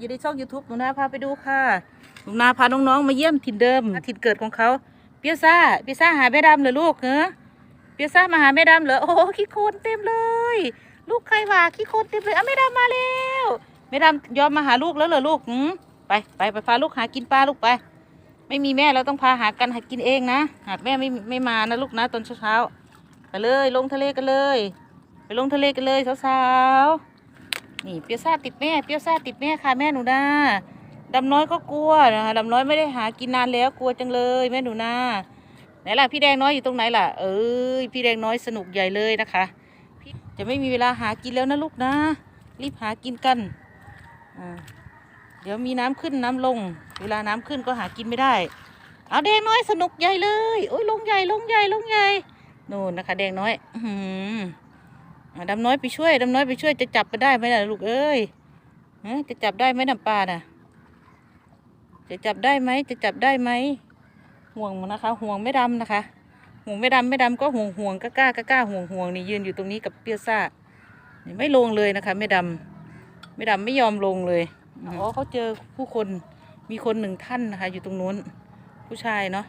อยู่ในช่อง YouTube หนูนาพาไปดูค่ะหนูนาพาน้องๆมาเยี่ยมถิ่นเดิมถิ่นเกิดของเขาเปียซ่าเปียซ่าหาแม่ดำเหรอลูกเหรอเปียซ่ามาหาแม่ดำเหรอโอ้ขี้โคลนเต็มเลย ลูกใครว่าขี้โคลนเต็มเลยอะแม่ดำมาแล้วแม่ดำยอมมาหาลูกแล้วเหรอลูกหืมไปไปไปพาลูกหากินปลาลูกไป ไม่มีแม่เราต้องพาหากันหากินเองนะ หากแม่ไม่ไม่มานะลูกนะตอนเช้าๆไปเลยลงทะเลกันเลย ไปลงทะเลกันเลยสาวๆ นี่เปียซ่าติดแม่เปียซ่าติดแม่ค่ะแม่หนูนาดำน้อยก็กลัวนะคะดำน้อยไม่ได้หากินนานแล้วกลัวจังเลยแม่หนูนาไหนล่ะพี่แดงน้อยอยู่ตรงไหนล่ะ เอ้ยพี่แดงน้อยสนุกใหญ่เลยนะคะจะไม่มีเวลาหากินแล้วนะลูกนะ รีบหากินกันเดี๋ยวมีน้ำขึ้นน้ำลง เวลาน้ำขึ้นก็หากินไม่ได้ เอาแดงน้อยสนุกใหญ่เลย โอ้ยลงใหญ่ลงใหญ่ลงใหญ่นู่นนะคะ แดงน้อย อื ดำน้อยไปช่วยดำน้อยไปช่วยจะจับไปได้ไหมล่ะลูกเอ้ยจะจับได้ไหมน้ำปลาน่ะ จะจับได้ไหมจะจับได้ไหมห่วงนะคะ ห่วงไม่ดำนะคะ ห่วงไม่ดำไม่ดำก็ห่วงห่วงกล้ากล้ากล้ากล้าห่วงห่วงนี่ยืนอยู่ตรงนี้กับเปียซ่าไม่ลงเลยนะคะไม่ดำไม่ดำไม่ยอมลงเลยอ๋อเขาเจอผู้คนมีคนหนึ่งท่านนะคะ อยู่ตรงนู้น ผู้ชายเนาะ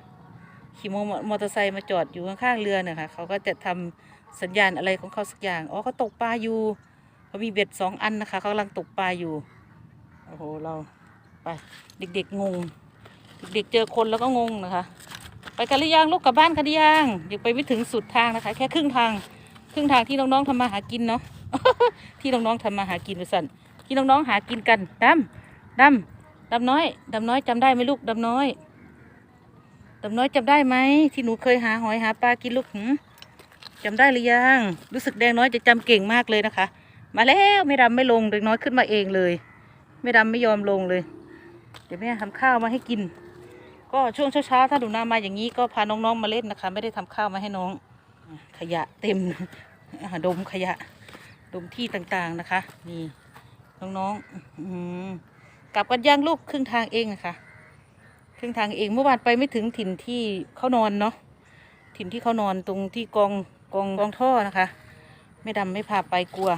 ขี่มอเตอร์ไซค์มาจอดอยู่ข้างๆเรือเนี่ยค่ะเขาก็จะทำ สัญญาณอะไรของเขาสักอย่าง อ๋อเขาตกปลาอยู่เขามีเบ็ดสองอันนะคะเขากำลังตกปลาอยู่ โอ้โห เราไปเด็กๆงง เด็กๆเจอคนแล้วก็งงนะคะ ไปกันหรือยังลูกกลับบ้านกันหรือยังยังไปไม่ถึงสุดทางนะคะ แค่ครึ่งทาง ครึ่งทางที่น้องๆทำมาหากินเนาะ ที่น้องๆทำมาหากินไปสั่นที่น้องๆหากินกันดำดำดำน้อยดำน้อยจำได้ไหมลูกดำน้อยดำน้อยจำได้ไหมที่หนูเคยหาหอยหาปลากินลูกหืม จำได้หรือยัง รู้สึกแดงน้อยจะจำเก่งมากเลยนะคะ มาแล้วไม่ดำไม่ลงแดงน้อยขึ้นมาเองเลย ไม่ดำไม่ยอมลงเลย เดี๋ยวแม่ทำข้าวมาให้กิน ก็ช่วงเช้าๆถ้าหนูนามาอย่างนี้ก็พาน้องๆมาเล่นนะคะ ไม่ได้ทำข้าวมาให้น้อง ขยะเต็มดมขยะ ดมที่ต่างๆนะคะ นี่น้องๆกลับกันย่างลูกครึ่งทางเองนะคะครึ่งทางเองเมื่อวานไปไม่ถึงถิ่นที่เขานอนเนาะถิ่นที่เขานอนตรงที่กอง กองกองท่อนะคะ ไม่ดำไม่พาไปกลัว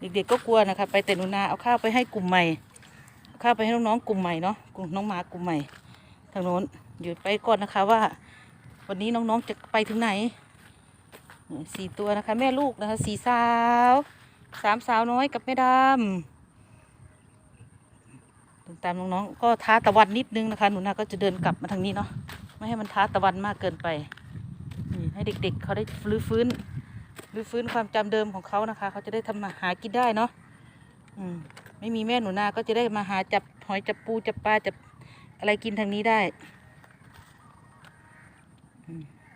เด็กๆก็กลัวนะคะ ไปแต่นูนาเอาข้าวไปให้กลุ่มใหม่เอาข้าวไปให้น้องๆกลุ่มใหม่เนาะกลุ่มน้องหมากลุ่มใหม่ทางโน้นหยุดไปก่อนนะคะว่า วันนี้น้องๆจะไปถึงไหนสี่ตัวนะคะ แม่ลูกนะคะสี่สาวสามสาวน้อยกับแม่ดำตามน้องๆก็ท้าตะวันนิดนึงนะคะ หนูนาก็จะเดินกลับมาทางนี้เนาะไม่ให้มันท้าตะวันมากเกินไป ให้เด็ก ๆเขาได้รื้อฟื้นรื้อฟื้นความจำเดิมของเขานะคะ เขาจะได้ทำมาหากินได้เนาะอืมไม่มีแม่หนูนาก็จะได้มาหาจับหอยจับปูจับปลาจับอะไรกินทางนี้ได้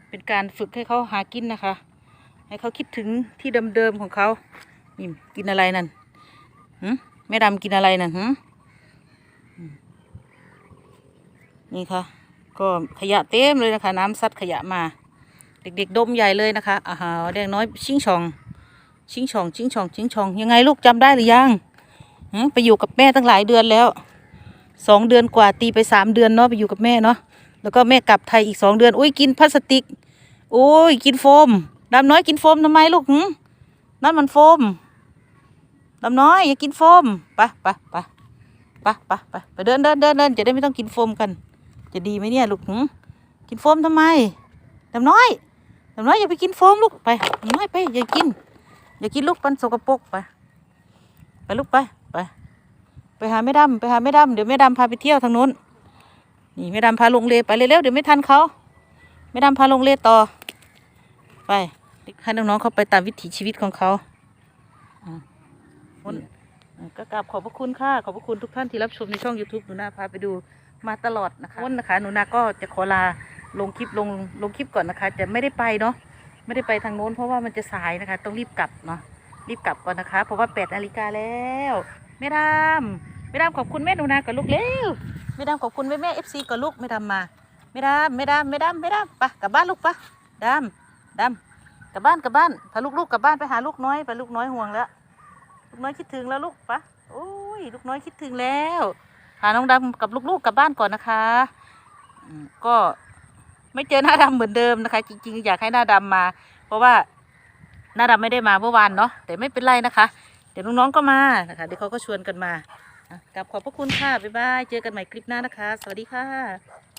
เป็นการฝึกให้เขาหากินนะคะ ให้เขาคิดถึงที่เดิมๆของเขานี่กินอะไรนั่นหืมแม่ดำกินอะไรนั่นหืมนี่ค่ะ ก็ขยะเต็มเลยนะคะ น้ำซัดขยะมา เด็กๆดมใหญ่เลยนะคะอาหารแดงน้อยชิงช่อง ชิงช่อง ชิงช่อง ชิงช่อง ยังไงลูกจำได้หรือยังไปอยู่กับแม่ตั้งหลายเดือนแล้วสองเดือนกว่าตีไปสามเดือนเนาะไปอยู่กับแม่เนาะแล้วก็แม่กลับไทยอีกสองเดือนอุ้ยกินพลาสติกโอ้ยกินโฟมดำน้อยกินโฟมทำไมลูกหึนั่นมันโฟมดำน้อยอย่ากินโฟมไปไปไปไปไปไปไปเดินเดินเดินเดินจะได้ไม่ต้องกินโฟมกัน จะดีไหมเนี่ยลูกหึกินโฟมทำไมดำน้อย ดำน้อยอย่าไปกินโฟมลูกไปดำน้อยไปอย่ากิน อย่ากินลูกปันสกปรกไป ไปลูกไปไป ไปหาแม่ดำไปหาแม่ดำเดี๋ยวแม่ดำพาไปเที่ยวทางนู้น นี่แม่ดำพาลงเลไปเร็วๆเดี๋ยวไม่ทันเขาแม่ดำพาลงเลต่อ ไปให้น้องๆเขาไปตามวิถีชีวิตของเขาอ่าคนอ่าก็กราบขอบพระคุณค่ะ ขอบพระคุณทุกท่านที่รับชมในช่อง YouTube หนูนาพาไปดูมาตลอดนะคะวันนะคะหนูนาก็จะขอลา ลงคลิปลงลงคลิปก่อนนะคะ จะไม่ได้ไปเนาะไม่ได้ไปทางโน้นเพราะว่ามันจะสายนะคะ ต้องรีบกลับเนาะรีบกลับก่อนนะคะ เพราะว่าแปดนาฬิกาแล้วแม่ดำแม่ดำขอบคุณแม่หนูนากับลูกเร็วแม่ดำขอบคุณแม่แม่เอฟซีกับลูกแม่ดำมาแม่ดำแม่ดำแม่ดำแม่ดำไปกลับบ้านลูกปะดำดำกลับบ้านกลับบ้านพาลูกๆกลับบ้านไปหาลูกน้อยไปลูกน้อยห่วงแล้วลูกน้อยคิดถึงแล้วลูกปะโอ้ยลูกน้อยคิดถึงแล้วพาน้องดำกับลูกๆกลับบ้านก่อนนะคะก็ ไม่เจอหน้าดำเหมือนเดิมนะคะ จริง ๆ อยากให้หน้าดำมา เพราะว่าหน้าดำไม่ได้มาเมื่อวานเนาะแต่ไม่เป็นไรนะคะ เดี๋ยวน้องๆก็มานะคะเดี๋ยวเขาก็ชวนกันมากลับขอบพระคุณค่ะบ๊ายบายเจอกันใหม่คลิปหน้านะคะ สวัสดีค่ะ